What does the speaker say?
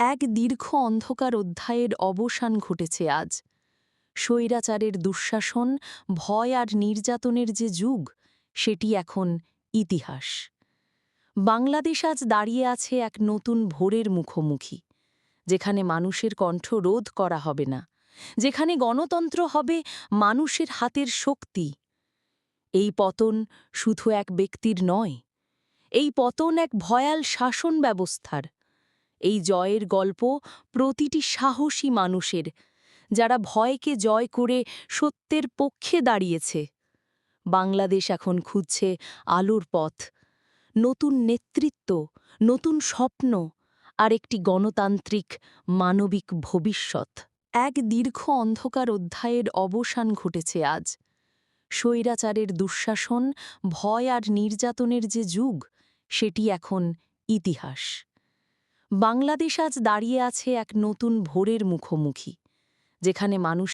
এক দীর্ঘ অন্ধকার অধ্যায়ের অবসান ঘটেছে আজ। স্বৈরাচারের দুঃশাসন, ভয় আর নির্যাতনের যে যুগ, সেটি এখন ইতিহাস। বাংলাদেশ আজ দাঁড়িয়ে আছে এক নতুন ভোরের মুখোমুখি, যেখানে মানুষের কণ্ঠ রোধ করা হবে না, যেখানে গণতন্ত্র হবে মানুষের হাতের শক্তি। এই পতন শুধু এক ব্যক্তির নয়, এই পতন এক ভয়াল শাসন ব্যবস্থার এই জয়ের গল্প প্রতিটি সাহসী মানুষের, যারা ভয়কে জয় করে সত্যের পক্ষে দাঁড়িয়েছে। বাংলাদেশ এখন খুঁজছে আলোর পথ, নতুন নেতৃত্ব, নতুন স্বপ্ন, আর একটি গণতান্ত্রিক মানবিক ভবিষ্যৎ। এক দীর্ঘ অন্ধকার অধ্যায়ের অবসান ঘটেছে আজ। স্বৈরাচারের দুঃশাসন, ভয় আর নির্যাতনের যে যুগ, সেটি এখন ইতিহাস। বাংলাদেশ আজ দাঁড়িয়ে আছে এক নতুন ভোরের মুখোমুখি যেখানে মানুষ